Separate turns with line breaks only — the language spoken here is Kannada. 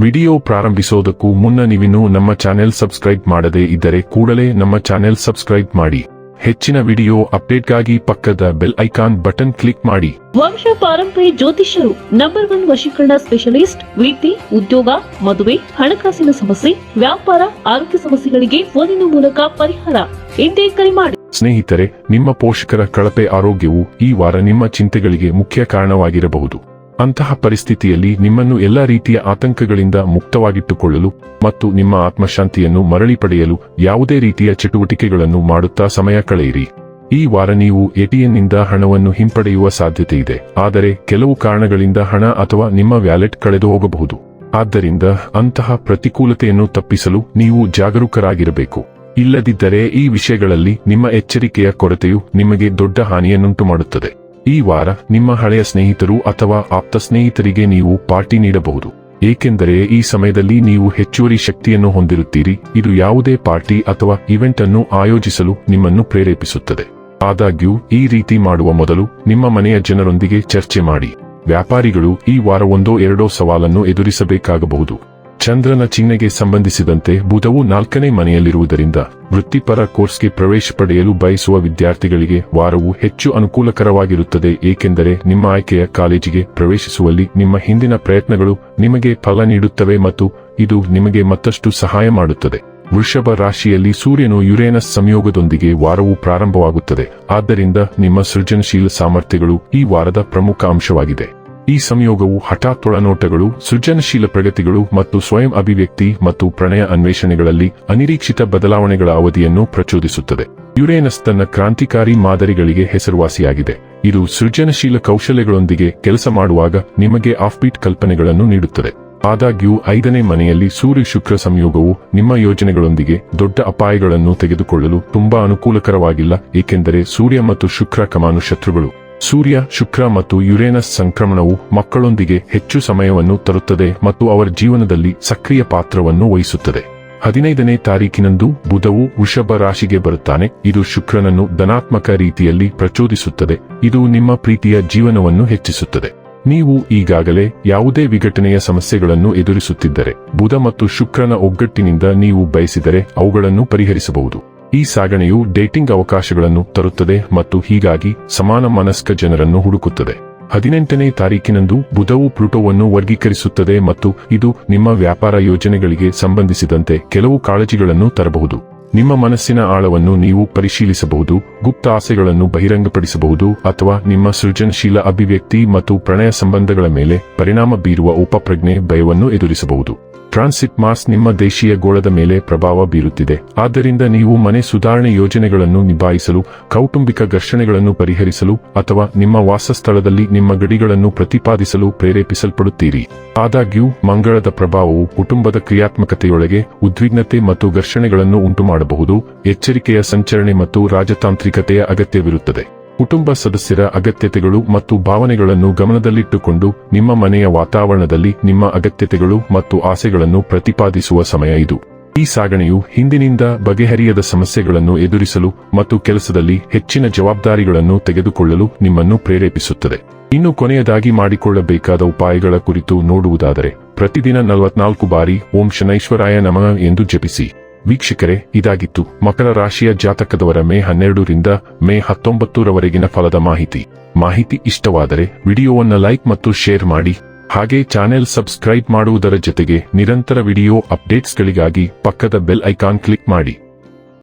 ವಿಡಿಯೋ ಪ್ರಾರಂಭಿಸೋದಕ್ಕೂ ಮುನ್ನ ನೀವಿನ್ನೂ ನಮ್ಮ ಚಾನೆಲ್ ಸಬ್ಸ್ಕ್ರೈಬ್ ಮಾಡದೇ ಇದ್ದರೆ ಕೂಡಲೇ ನಮ್ಮ ಚಾನೆಲ್ ಸಬ್ಸ್ಕ್ರೈಬ್ ಮಾಡಿ. ಹೆಚ್ಚಿನ ವಿಡಿಯೋ ಅಪ್ಡೇಟ್ಗಾಗಿ ಪಕ್ಕದ ಬೆಲ್ ಐಕಾನ್ ಬಟನ್ ಕ್ಲಿಕ್ ಮಾಡಿ.
ವಂಶ ಪಾರಂಪರಿ ಜ್ಯೋತಿಷ್ಯರು ನಂಬರ್ ಒನ್ ವಶೀಕರಣ ಸ್ಪೆಷಲಿಸ್ಟ್ ವಿದ್ಯೆ ಉದ್ಯೋಗ ಮದುವೆ ಹಣಕಾಸಿನ ಸಮಸ್ಯೆ ವ್ಯಾಪಾರ ಆರೋಗ್ಯ ಸಮಸ್ಯೆಗಳಿಗೆ ಫೋನಿನ ಮೂಲಕ ಪರಿಹಾರ ಎಂದೇ ಕರೆ ಮಾಡಿ.
ಸ್ನೇಹಿತರೆ ನಿಮ್ಮ ಪೋಷಕರ ಕಳಪೆ ಆರೋಗ್ಯವು ಈ ವಾರ ನಿಮ್ಮ ಚಿಂತೆಗಳಿಗೆ ಮುಖ್ಯ ಕಾರಣವಾಗಿರಬಹುದು. ಅಂತಹ ಪರಿಸ್ಥಿತಿಯಲ್ಲಿ ನಿಮ್ಮನ್ನು ಎಲ್ಲಾ ರೀತಿಯ ಆತಂಕಗಳಿಂದ ಮುಕ್ತವಾಗಿಟ್ಟುಕೊಳ್ಳಲು ಮತ್ತು ನಿಮ್ಮ ಆತ್ಮಶಾಂತಿಯನ್ನು ಮರಳಿ ಪಡೆಯಲು ಯಾವುದೇ ರೀತಿಯ ಚಟುವಟಿಕೆಗಳನ್ನು ಮಾಡುತ್ತಾ ಸಮಯ ಕಳೆಯಿರಿ. ಈ ವಾರ ನೀವು ಎಟಿಎನ್ನಿಂದ ಹಣವನ್ನು ಹಿಂಪಡೆಯುವ ಸಾಧ್ಯತೆ ಇದೆ ಆದರೆ ಕೆಲವು ಕಾರಣಗಳಿಂದ ಹಣ ಅಥವಾ ನಿಮ್ಮ ವ್ಯಾಲೆಟ್ ಕಳೆದು ಹೋಗಬಹುದು. ಆದ್ದರಿಂದ ಅಂತಹ ಪ್ರತಿಕೂಲತೆಯನ್ನು ತಪ್ಪಿಸಲು ನೀವು ಜಾಗರೂಕರಾಗಿರಬೇಕು. ಇಲ್ಲದಿದ್ದರೆ ಈ ವಿಷಯಗಳಲ್ಲಿ ನಿಮ್ಮ ಎಚ್ಚರಿಕೆಯ ಕೊರತೆಯು ನಿಮಗೆ ದೊಡ್ಡ ಹಾನಿಯನ್ನುಂಟು ಮಾಡುತ್ತದೆ ಈ ವಾರ ನಿಮ್ಮ ಹಳೆಯ ಸ್ನೇಹಿತರು ಅಥವಾ ಆಪ್ತ ಸ್ನೇಹಿತರಿಗೆ ನೀವು ಪಾರ್ಟಿ ನೀಡಬಹುದು. ಏಕೆಂದರೆ ಈ ಸಮಯದಲ್ಲಿ ನೀವು ಹೆಚ್ಚುವರಿ ಶಕ್ತಿಯನ್ನು ಹೊಂದಿರುತ್ತೀರಿ. ಇದು ಯಾವುದೇ ಪಾರ್ಟಿ ಅಥವಾ ಇವೆಂಟ್ ಅನ್ನು ಆಯೋಜಿಸಲು ನಿಮ್ಮನ್ನು ಪ್ರೇರೇಪಿಸುತ್ತದೆ. ಆದಾಗ್ಯೂ, ಈ ರೀತಿ ಮಾಡುವ ಮೊದಲು ನಿಮ್ಮ ಮನೆಯ ಜನರೊಂದಿಗೆ ಚರ್ಚೆ ಮಾಡಿ. ವ್ಯಾಪಾರಿಗಳು ಈ ವಾರ ಒಂದೋ ಎರಡೋ ಸವಾಲನ್ನು ಎದುರಿಸಬೇಕಾಗಬಹುದು. ಚಂದ್ರನ ಚಿಹ್ನೆಗೆ ಸಂಬಂಧಿಸಿದಂತೆ ಬುಧವು ನಾಲ್ಕನೇ ಮನೆಯಲ್ಲಿರುವುದರಿಂದ ವೃತ್ತಿಪರ ಕೋರ್ಸ್ಗೆ ಪ್ರವೇಶ ಪಡೆಯಲು ಬಯಸುವ ವಿದ್ಯಾರ್ಥಿಗಳಿಗೆ ವಾರವು ಹೆಚ್ಚು ಅನುಕೂಲಕರವಾಗಿರುತ್ತದೆ, ಏಕೆಂದರೆ ನಿಮ್ಮ ಆಯ್ಕೆಯ ಕಾಲೇಜಿಗೆ ಪ್ರವೇಶಿಸುವಲ್ಲಿ ನಿಮ್ಮ ಹಿಂದಿನ ಪ್ರಯತ್ನಗಳು ನಿಮಗೆ ಫಲ ನೀಡುತ್ತವೆ ಮತ್ತು ಇದು ನಿಮಗೆ ಮತ್ತಷ್ಟು ಸಹಾಯ ಮಾಡುತ್ತದೆ. ವೃಷಭ ರಾಶಿಯಲ್ಲಿ ಸೂರ್ಯನು ಯುರೇನಸ್ ಸಂಯೋಗದೊಂದಿಗೆ ವಾರವು ಪ್ರಾರಂಭವಾಗುತ್ತದೆ, ಆದ್ದರಿಂದ ನಿಮ್ಮ ಸೃಜನಶೀಲ ಸಾಮರ್ಥ್ಯಗಳು ಈ ವಾರದ ಪ್ರಮುಖ ಅಂಶವಾಗಿದೆ. ಈ ಸಂಯೋಗವು ಹಠಾತ್ ಒಳನೋಟಗಳು ಸೃಜನಶೀಲ ಪ್ರಗತಿಗಳು ಮತ್ತು ಸ್ವಯಂ ಅಭಿವ್ಯಕ್ತಿ ಮತ್ತು ಪ್ರಣಯ ಅನ್ವೇಷಣೆಗಳಲ್ಲಿ ಅನಿರೀಕ್ಷಿತ ಬದಲಾವಣೆಗಳ ಅವಧಿಯನ್ನು ಪ್ರಚೋದಿಸುತ್ತದೆ. ಯುರೇನಸ್ ತನ್ನ ಕ್ರಾಂತಿಕಾರಿ ಮಾದರಿಗಳಿಗೆ ಹೆಸರುವಾಸಿಯಾಗಿದೆ. ಇದು ಸೃಜನಶೀಲ ಕೌಶಲ್ಯಗಳೊಂದಿಗೆ ಕೆಲಸ ಮಾಡುವಾಗ ನಿಮಗೆ ಆಫ್ಬೀಟ್ ಕಲ್ಪನೆಗಳನ್ನು ನೀಡುತ್ತದೆ. ಆದಾಗ್ಯೂ, ಐದನೇ ಮನೆಯಲ್ಲಿ ಸೂರ್ಯ ಶುಕ್ರ ಸಂಯೋಗವು ನಿಮ್ಮ ಯೋಜನೆಗಳೊಂದಿಗೆ ದೊಡ್ಡ ಅಪಾಯಗಳನ್ನು ತೆಗೆದುಕೊಳ್ಳಲು ತುಂಬಾ ಅನುಕೂಲಕರವಾಗಿಲ್ಲ, ಏಕೆಂದರೆ ಸೂರ್ಯ ಮತ್ತು ಶುಕ್ರ ಕಮಾನು ಶತ್ರುಗಳು. ಸೂರ್ಯ, ಶುಕ್ರ ಮತ್ತು ಯುರೇನಸ್ ಸಂಕ್ರಮಣವು ಮಕ್ಕಳೊಂದಿಗೆ ಹೆಚ್ಚು ಸಮಯವನ್ನು ತರುತ್ತದೆ ಮತ್ತು ಅವರ ಜೀವನದಲ್ಲಿ ಸಕ್ರಿಯ ಪಾತ್ರವನ್ನು ವಹಿಸುತ್ತದೆ. ಹದಿನೈದನೇ ತಾರೀಕಿನಂದು ಬುಧವು ವೃಷಭ ರಾಶಿಗೆ ಬರುತ್ತಾನೆ. ಇದು ಶುಕ್ರನನ್ನು ಧನಾತ್ಮಕ ರೀತಿಯಲ್ಲಿ ಪ್ರಚೋದಿಸುತ್ತದೆ. ಇದು ನಿಮ್ಮ ಪ್ರೀತಿಯ ಜೀವನವನ್ನು ಹೆಚ್ಚಿಸುತ್ತದೆ. ನೀವು ಈಗಾಗಲೇ ಯಾವುದೇ ವಿಘಟನೆಯ ಸಮಸ್ಯೆಗಳನ್ನು ಎದುರಿಸುತ್ತಿದ್ದರೆ, ಬುಧ ಮತ್ತು ಶುಕ್ರನ ಒಗ್ಗಟ್ಟಿನಿಂದ ನೀವು ಬಯಸಿದರೆ ಅವುಗಳನ್ನು ಪರಿಹರಿಸಬಹುದು. ಈ ಸಾಗಣೆಯು ಡೇಟಿಂಗ್ ಅವಕಾಶಗಳನ್ನು ತರುತ್ತದೆ ಮತ್ತು ಹೀಗಾಗಿ ಸಮಾನ ಮನಸ್ಕ ಜನರನ್ನು ಹುಡುಕುತ್ತದೆ. ಹದಿನೆಂಟನೇ ತಾರೀಕಿನಂದು ಬುಧವು ಪ್ಲುಟೋವನ್ನು ವರ್ಗೀಕರಿಸುತ್ತದೆ ಮತ್ತು ಇದು ನಿಮ್ಮ ವ್ಯಾಪಾರ ಯೋಜನೆಗಳಿಗೆ ಸಂಬಂಧಿಸಿದಂತೆ ಕೆಲವು ಕಾಳಜಿಗಳನ್ನು ತರಬಹುದು. ನಿಮ್ಮ ಮನಸ್ಸಿನ ಆಳವನ್ನು ನೀವು ಪರಿಶೀಲಿಸಬಹುದು, ಗುಪ್ತ ಆಸೆಗಳನ್ನು ಬಹಿರಂಗಪಡಿಸಬಹುದು ಅಥವಾ ನಿಮ್ಮ ಸೃಜನಶೀಲ ಅಭಿವ್ಯಕ್ತಿ ಮತ್ತು ಪ್ರಣಯ ಸಂಬಂಧಗಳ ಮೇಲೆ ಪರಿಣಾಮ ಬೀರುವ ಉಪಪ್ರಜ್ಞೆ ಭಯವನ್ನು ಎದುರಿಸಬಹುದು. ಟ್ರಾನ್ಸಿಟ್ ಮಾಸ್ ನಿಮ್ಮ ದೇಶೀಯ ಗೋಳದ ಮೇಲೆ ಪ್ರಭಾವ ಬೀರುತ್ತಿದೆ. ಆದ್ದರಿಂದ ನೀವು ಮನೆ ಸುಧಾರಣೆ ಯೋಜನೆಗಳನ್ನು ನಿಭಾಯಿಸಲು, ಕೌಟುಂಬಿಕ ಘರ್ಷಣೆಗಳನ್ನು ಪರಿಹರಿಸಲು, ಅಥವಾ ನಿಮ್ಮ ವಾಸಸ್ಥಳದಲ್ಲಿ ನಿಮ್ಮ ಗಡಿಗಳನ್ನು ಪ್ರತಿಪಾದಿಸಲು ಪ್ರೇರೇಪಿಸಲ್ಪಡುತ್ತೀರಿ. ಆದಾಗ್ಯೂ, ಮಂಗಳದ ಪ್ರಭಾವವು ಕುಟುಂಬದ ಕ್ರಿಯಾತ್ಮಕತೆಯೊಳಗೆ ಉದ್ವಿಗ್ನತೆ ಮತ್ತು ಘರ್ಷಣೆಗಳನ್ನು ಉಂಟುಮಾಡಬಹುದು, ಎಚ್ಚರಿಕೆಯ ಸಂಚರಣೆ ಮತ್ತು ರಾಜತಾಂತ್ರಿಕತೆಯ ಅಗತ್ಯವಿರುತ್ತದೆ. ಕುಟುಂಬ ಸದಸ್ಯರ ಅಗತ್ಯತೆಗಳು ಮತ್ತು ಭಾವನೆಗಳನ್ನು ಗಮನದಲ್ಲಿಟ್ಟುಕೊಂಡು ನಿಮ್ಮ ಮನೆಯ ವಾತಾವರಣದಲ್ಲಿ ನಿಮ್ಮ ಅಗತ್ಯತೆಗಳು ಮತ್ತು ಆಸೆಗಳನ್ನು ಪ್ರತಿಪಾದಿಸುವ ಸಮಯ ಇದು. ಈ ಸಾಗಣೆಯು ಹಿಂದಿನಿಂದ ಬಗೆಹರಿಯದ ಸಮಸ್ಯೆಗಳನ್ನು ಎದುರಿಸಲು ಮತ್ತು ಕೆಲಸದಲ್ಲಿ ಹೆಚ್ಚಿನ ಜವಾಬ್ದಾರಿಗಳನ್ನು ತೆಗೆದುಕೊಳ್ಳಲು ನಿಮ್ಮನ್ನು ಪ್ರೇರೇಪಿಸುತ್ತದೆ. ಇನ್ನು ಕೊನೆಯದಾಗಿ ಮಾಡಿಕೊಳ್ಳಬೇಕಾದ ಉಪಾಯಗಳ ಕುರಿತು ನೋಡುವುದಾದರೆ, ಪ್ರತಿದಿನ ನಲವತ್ನಾಲ್ಕು ಬಾರಿ ಓಂ ಶನೈಶ್ವರಾಯ ನಮಃ ಎಂದು ಜಪಿಸಿ. ವೀಕ್ಷಕರೇ, ಇದಾಗಿತ್ತು ಮಕರ ರಾಶಿಯ ಜಾತಕದವರ ಮೇ ಹನ್ನೆರಡರಿಂದ ಮೇ ಹತ್ತೊಂಬತ್ತರವರೆಗಿನ ಫಲದ ಮಾಹಿತಿ. ಮಾಹಿತಿ ಇಷ್ಟವಾದರೆ ವಿಡಿಯೋವನ್ನು ಲೈಕ್ ಮತ್ತು ಶೇರ್ ಮಾಡಿ. ಹಾಗೆ ಚಾನೆಲ್ ಸಬ್ಸ್ಕ್ರೈಬ್ ಮಾಡುವುದರ ಜೊತೆಗೆ ನಿರಂತರ ವಿಡಿಯೋ ಅಪ್ಡೇಟ್ಸ್ಗಳಿಗಾಗಿ ಪಕ್ಕದ ಬೆಲ್ ಐಕಾನ್ ಕ್ಲಿಕ್ ಮಾಡಿ.